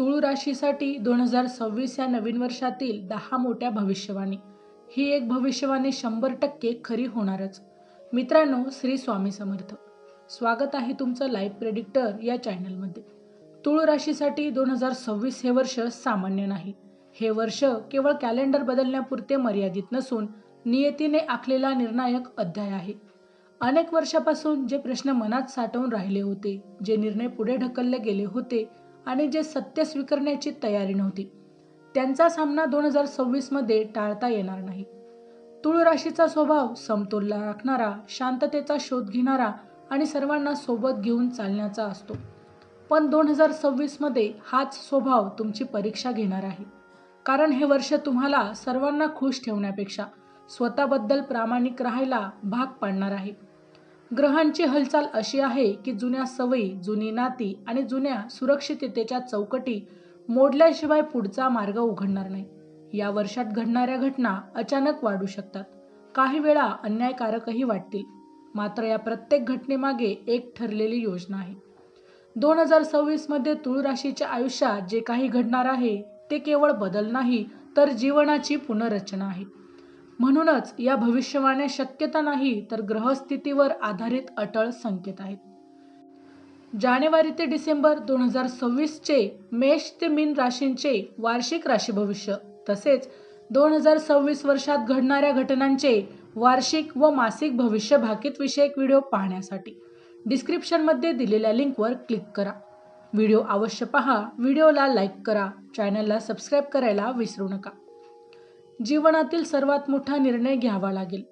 तुळू राशीसाठी दोन हजार सव्वीस या नवीन वर्षातील दहा मोठ्या भविष्यवाणी. ही एक भविष्यवाणी शंभर टक्के खरी होणारच. मित्रांनो श्री स्वामी समर्थ. स्वागत आहे तुमचं लाईव्ह प्रेडिक्टर या चॅनलमध्ये तुळ राशीसाठी दोन हजार सव्वीस हे वर्ष सामान्य नाही. हे वर्ष केवळ कॅलेंडर बदलण्यापुरते मर्यादित नसून नियतीने आखलेला निर्णायक अध्याय आहे. अनेक वर्षापासून जे प्रश्न मनात साठवून राहिले होते जे निर्णय पुढे ढकलले गेले होते आणि जे सत्य स्वीकारण्याची तयारी नव्हती. त्यांचा सामना दोन हजार सव्वीसमध्ये टाळता येणार नाही. तुळ राशीचा स्वभाव समतोल राखणारा शांततेचा शोध घेणारा आणि सर्वांना सोबत घेऊन चालण्याचा असतो. पण दोन हजार सव्वीसमध्ये हाच स्वभाव तुमची परीक्षा घेणार आहे. कारण हे वर्ष तुम्हाला सर्वांना खुश ठेवण्यापेक्षा स्वतःबद्दल प्रामाणिक राहायला भाग पाडणार आहे. ग्रहांची हालचाल अशी आहे की जुन्या सवयी जुनी नाती आणि जुन्या सुरक्षिततेच्या चौकटी मोडल्याशिवाय पुढचा मार्ग उघडणार नाही. या वर्षात घडणाऱ्या घटना अचानक वाढू शकतात. काही वेळा अन्यायकारकही वाटतील. मात्र या प्रत्येक घटनेमागे एक ठरलेली योजना आहे. दोन हजार सव्वीसमध्ये तुळ राशीच्या आयुष्यात जे काही घडणार आहे ते केवळ बदल नाही तर जीवनाची पुनर्रचना आहे. म्हणूनच या भविष्यवाण्या शक्यता नाही तर ग्रहस्थितीवर आधारित अटळ संकेत आहेत. जानेवारी ते डिसेंबर दोन हजार सव्वीसचे मेष ते मीन राशींचे वार्षिक राशी भविष्य तसेच दोन हजार सव्वीस वर्षात घडणाऱ्या घटनांचे वार्षिक व मासिक भविष्य भाकीत विषयक व्हिडिओ पाहण्यासाठी डिस्क्रिप्शनमध्ये दिलेल्या लिंकवर क्लिक करा. व्हिडिओ अवश्य पहा. व्हिडिओला लाईक करा. चॅनलला सबस्क्राईब करायला विसरू नका. जीवनातील सर्वात मोठा निर्णय घ्यावा लागेल.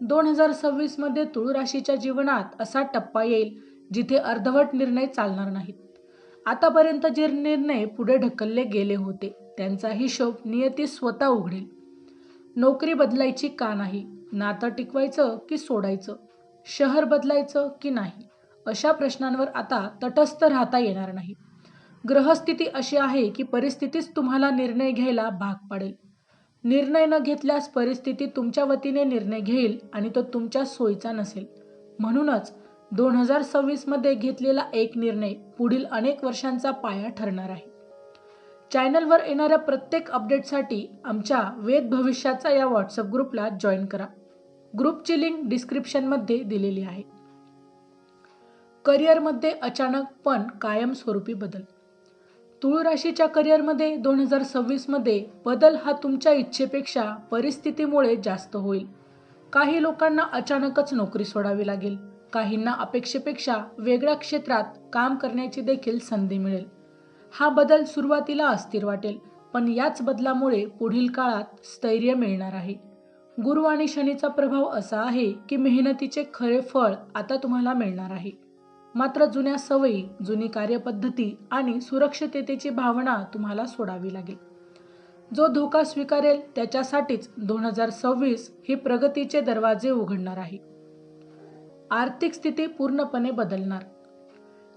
दोन हजार सव्वीसमध्ये तुळ राशीच्या जीवनात असा टप्पा येईल जिथे अर्धवट निर्णय चालणार नाहीत. आतापर्यंत जे निर्णय पुढे ढकलले गेले होते त्यांचा हिशोब नियती स्वतः उघडेल. नोकरी बदलायची का नाही? नातं टिकवायचं की सोडायचं? शहर बदलायचं की नाही? अशा प्रश्नांवर आता तटस्थ राहता येणार नाही. ग्रहस्थिती अशी आहे की परिस्थितीच तुम्हाला निर्णय घ्यायला भाग पाडेल. निर्णय न घेतल्यास परिस्थिती तुमच्या वतीने निर्णय घेईल आणि तो तुमच्या सोयीचा नसेल. म्हणूनच दोन हजार सव्वीसमध्ये घेतलेला एक निर्णय पुढील अनेक वर्षांचा पाया ठरणार आहे. चॅनलवर येणाऱ्या प्रत्येक अपडेटसाठी आमच्या वेद भविष्याचा या व्हॉट्सअप ग्रुपला जॉईन करा. ग्रुपची लिंक डिस्क्रिप्शनमध्ये दिलेली आहे. करिअरमध्ये अचानक पण कायमस्वरूपी बदल. तुळराशीच्या करिअरमध्ये दोन हजार सव्वीसमध्ये बदल हा तुमच्या इच्छेपेक्षा परिस्थितीमुळे जास्त होईल. काही लोकांना अचानकच नोकरी सोडावी लागेल. काहींना अपेक्षेपेक्षा वेगळ्या क्षेत्रात काम करण्याची देखील संधी मिळेल. हा बदल सुरुवातीला अस्थिर वाटेल पण याच बदलामुळे पुढील काळात स्थैर्य मिळणार आहे. गुरु आणि शनीचा प्रभाव असा आहे की मेहनतीचे खरे फळ आता तुम्हाला मिळणार आहे. मात्र जुन्या सवयी जुनी कार्यपद्धती आणि सुरक्षिततेची भावना तुम्हाला सोडावी लागेल. जो धोका स्वीकारेल त्याच्यासाठीच दोन हजार सव्वीस ही प्रगतीचे दरवाजे उघडणार आहे. आर्थिक स्थिती पूर्णपणे बदलणार.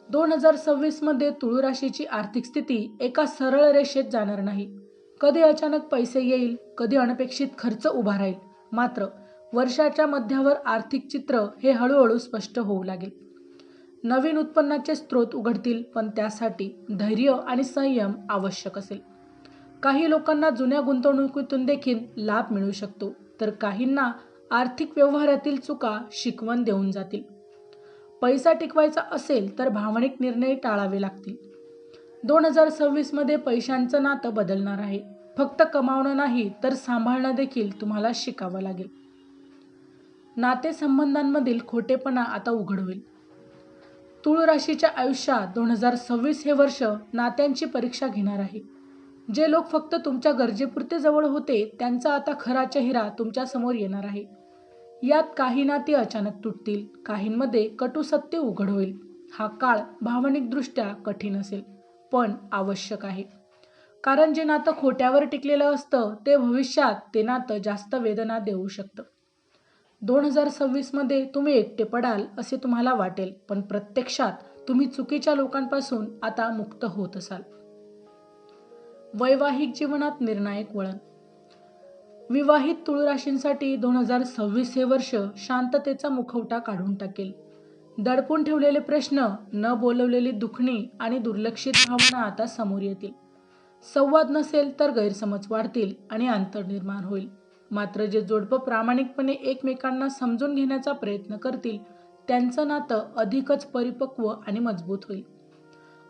दोन हजार सव्वीसमध्ये तुळू राशीची आर्थिक स्थिती एका सरळ रेषेत जाणार नाही. कधी अचानक पैसे येईल कधी अनपेक्षित खर्च उभा राहील मात्र वर्षाच्या मध्यावर आर्थिक चित्र हे हळूहळू स्पष्ट होऊ लागेल. नवीन उत्पन्नाचे स्रोत उघडतील पण त्यासाठी धैर्य आणि संयम आवश्यक असेल. काही लोकांना जुन्या गुंतवणुकीतून देखील लाभ मिळू शकतो तर काहींना आर्थिक व्यवहारातील चुका शिकवण देऊन जातील. पैसा टिकवायचा असेल तर भावनिक निर्णय टाळावे लागतील. दोन हजार सव्वीसमध्ये पैशांचं नातं बदलणार आहे. फक्त कमावणं नाही तर सांभाळणं देखील तुम्हाला शिकावं लागेल. नातेसंबंधांमधील खोटेपणा आता उघड होईल. तुळ राशीच्या आयुष्यात दोन हजार सव्वीस हे वर्ष नात्यांची परीक्षा घेणार आहे. जे लोक फक्त तुमच्या गरजेपुरते जवळ होते त्यांचा आता खरा चेहरा तुमच्यासमोर येणार आहे. यात काही नाती अचानक तुटतील काहींमध्ये कटू सत्य उघड होईल. हा काळ भावनिकदृष्ट्या कठीण असेल पण आवश्यक आहे. कारण जे नातं खोट्यावर टिकलेलं असतं ते भविष्यात ते नातं जास्त वेदना देऊ शकतं. दोन हजार सव्वीसमध्ये तुम्ही एकटे पडाल असे तुम्हाला वाटेल पण प्रत्यक्षात तुम्ही चुकीच्या लोकांपासून आता मुक्त होत असाल. वैवाहिक जीवनात निर्णायक वळण. विवाहित तुळ राशींसाठी दोन हजार सव्वीस हे वर्ष शांततेचा मुखवटा काढून टाकेल. दडपून ठेवलेले प्रश्न न बोलवलेली दुखणी आणि दुर्लक्षित भावना आता समोर येतील. संवाद नसेल तर गैरसमज वाढतील आणि अंतर निर्माण होईल. मात्र जे जोडपं प्रामाणिकपणे एकमेकांना समजून घेण्याचा प्रयत्न करतील त्यांचं नातं अधिकच परिपक्व आणि मजबूत होईल.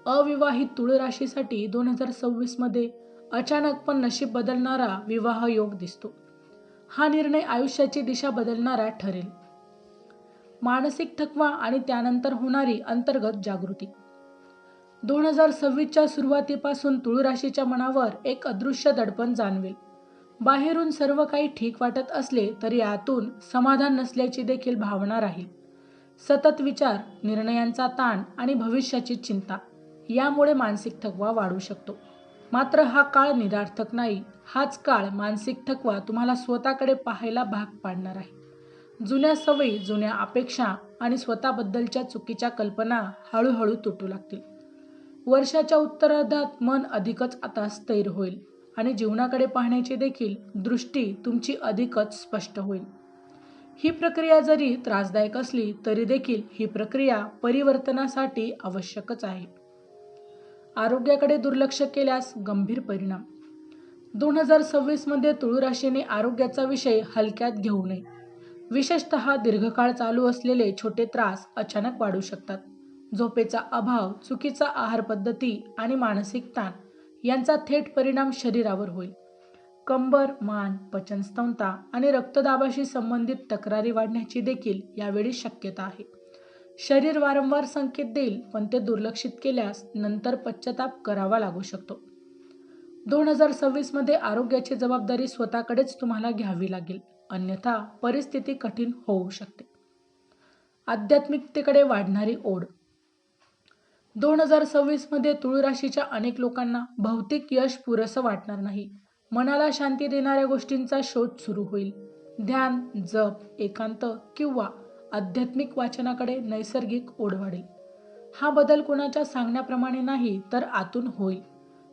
अविवाहित तुळ राशीसाठी दोन हजार सव्वीसमध्ये अचानक पण नशीब बदलणारा विवाह योग दिसतो. हा निर्णय आयुष्याची दिशा बदलणारा ठरेल. मानसिक थकवा आणि त्यानंतर होणारी अंतर्गत जागृती. दोन हजार सव्वीसच्या सुरुवातीपासून तुळ राशीच्या मनावर एक अदृश्य दडपण जाणवेल. बाहेरून सर्व काही ठीक वाटत असले तरी आतून समाधान नसल्याची देखील भावना राहील. सतत विचार निर्णयांचा ताण आणि भविष्याची चिंता यामुळे मानसिक थकवा वाढू शकतो. मात्र हा काळ निरार्थक नाही. हाच काळ मानसिक थकवा तुम्हाला स्वतःकडे पाहायला भाग पाडणार आहे. जुन्या सवयी जुन्या अपेक्षा आणि स्वतःबद्दलच्या चुकीच्या कल्पना हळूहळू तुटू लागतील. वर्षाच्या उत्तरार्धात मन अधिकच आता स्थैर होईल. आणि जीवनाकडे पाहण्याची देखील दृष्टी तुमची अधिकच स्पष्ट होईल. ही प्रक्रिया जरी त्रासदायक असली तरी देखील ही प्रक्रिया परिवर्तनासाठी आवश्यकच आहे. आरोग्याकडे दुर्लक्ष केल्यास गंभीर परिणाम. दोन हजार सव्वीसमध्ये तुळू राशीने आरोग्याचा विषय हलक्यात घेऊ नये. विशेषतः दीर्घकाळ चालू असलेले छोटे त्रास अचानक वाढू शकतात. झोपेचा अभाव चुकीचा आहार पद्धती आणि मानसिक ताण यांचा थेट परिणाम शरीरावर होईल. कंबर मान पचनस्थमता आणि रक्तदाबाशी संबंधित तक्रारी वाढण्याची देखील यावेळी शक्यता आहे. शरीर वारंवार संकेत देईल पण ते दुर्लक्षित केल्यास नंतर पश्चाताप करावा लागू शकतो. दोन हजार सव्वीसमध्ये आरोग्याची जबाबदारी स्वतःकडेच तुम्हाला घ्यावी लागेल. अन्यथा परिस्थिती कठीण होऊ शकते. आध्यात्मिकतेकडे वाढणारी ओढ. दोन हजार सव्वीसमध्ये तुळ राशीच्या अनेक लोकांना भौतिक यश पुरेसं वाटणार नाही. मनाला शांती देणाऱ्या गोष्टींचा शोध सुरू होईल. ध्यान जप एकांत किंवा आध्यात्मिक वाचनाकडे नैसर्गिक ओढ वाढेल हा बदल कोणाच्या सांगण्याप्रमाणे नाही तर आतून होईल.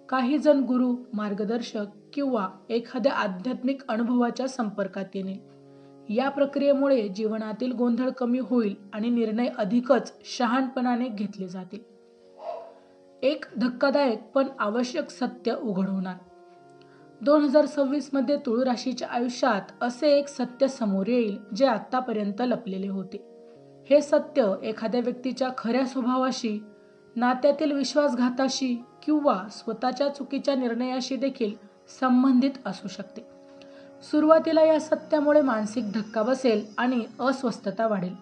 काही जण गुरु मार्गदर्शक किंवा एखाद्या आध्यात्मिक अनुभवाच्या संपर्कात येणे या प्रक्रियेमुळे जीवनातील गोंधळ कमी होईल आणि निर्णय अधिकच शहाणपणाने घेतले जातील. एक धक्कादायक पण आवश्यक सत्य उघड होणार दोन हजार सव्वीसमध्ये तुळ राशीच्या आयुष्यात असे एक सत्य समोर येईल जे आतापर्यंत लपलेले होते. हे सत्य एखाद्या व्यक्तीच्या खऱ्या स्वभावाशी नात्यातील विश्वासघाताशी किंवा स्वतःच्या चुकीच्या निर्णयाशी देखील संबंधित असू शकते. सुरुवातीला या सत्यामुळे मानसिक धक्का बसेल आणि अस्वस्थता वाढेल.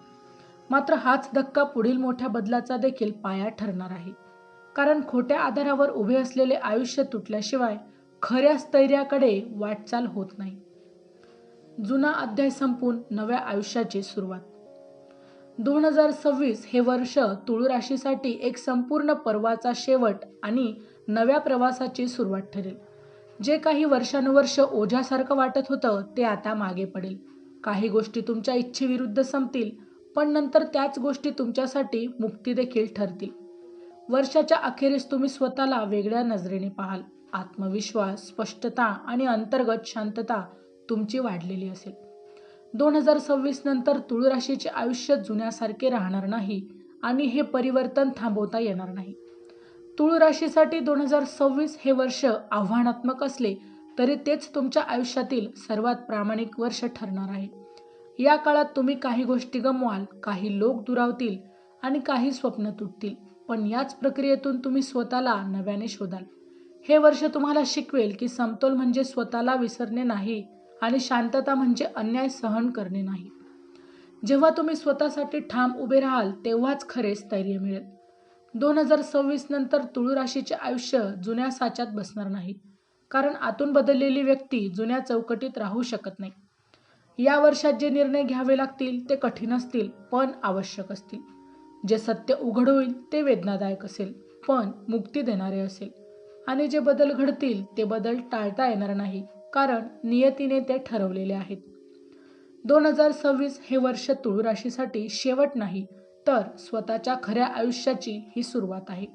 मात्र हाच धक्का पुढील मोठ्या बदलाचा देखील पाया ठरणार आहे. कारण खोट्या आधारावर उभे असलेले आयुष्य तुटल्याशिवाय खऱ्या स्थैर्याकडे वाटचाल होत नाही. जुना अध्याय संपून नव्या आयुष्याची सुरुवात. दोन हजार सव्वीस हे वर्ष तुळू राशीसाठी एक संपूर्ण पर्वाचा शेवट आणि नव्या प्रवासाची सुरुवात ठरेल. जे काही वर्षानुवर्ष ओझ्यासारखं वाटत होतं ते आता मागे पडेल. काही गोष्टी तुमच्या इच्छेविरुद्ध संपतील पण नंतर त्याच गोष्टी तुमच्यासाठी मुक्ती देखील ठरतील. वर्षाच्या अखेरीस तुम्ही स्वतःला वेगळ्या नजरेने पाहाल. आत्मविश्वास स्पष्टता आणि अंतर्गत शांतता तुमची वाढलेली असेल. दोन हजार सव्वीस नंतर तुळ राशीचे आयुष्य जुन्यासारखे राहणार नाही आणि हे परिवर्तन थांबवता येणार नाही. तुळ राशीसाठी दोन हजार सव्वीस हे वर्ष आव्हानात्मक असले तरी तेच तुमच्या आयुष्यातील सर्वात प्रामाणिक वर्ष ठरणार आहे. या काळात तुम्ही काही गोष्टी गमवाल काही लोक दुरावतील आणि काही स्वप्न तुटतील. पण याच प्रक्रियेतून तुम्ही स्वतःला नव्याने शोधाल. हे वर्ष तुम्हाला शिकवेल की समतोल म्हणजे स्वतःला विसरणे नाही आणि शांतता म्हणजे अन्याय सहन करणे नाही. जेव्हा तुम्ही स्वतःसाठी ठाम उभे राहाल तेव्हाच खरे स्थैर्य मिळेल. दोन हजार सव्वीस नंतर तुळू राशीचे आयुष्य जुन्या साच्यात बसणार नाही कारण आतून बदललेली व्यक्ती जुन्या चौकटीत राहू शकत नाही. या वर्षात जे निर्णय घ्यावे लागतील ते कठीण असतील पण आवश्यक असतील. जे सत्य उघड होईल ते वेदनादायक असेल पण मुक्ती देणारे असेल. आणि जे बदल घडतील ते बदल टाळता येणार नाही कारण नियतीने ते ठरवलेले आहेत. दोन हजार सव्वीस हे वर्ष तुळू राशीसाठी शेवट नाही तर स्वतःच्या खऱ्या आयुष्याची ही सुरुवात आहे.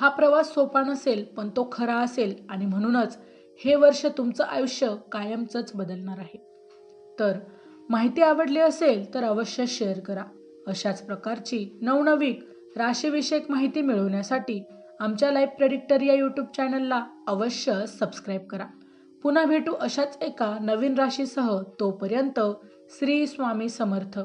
हा प्रवास सोपा नसेल पण तो खरा असेल आणि म्हणूनच हे वर्ष तुमचं आयुष्य कायमचंच बदलणार आहे. तर माहिती आवडली असेल तर अवश्य शेअर करा. अशाच प्रकारची नवनवीन राशीविषयक माहिती मिळवण्यासाठी आमच्या लाईफ प्रेडिक्टर या यूट्यूब चॅनलला अवश्य सबस्क्राईब करा. पुन्हा भेटू अशाच एका नवीन राशीसह तोपर्यंत श्री स्वामी समर्थ.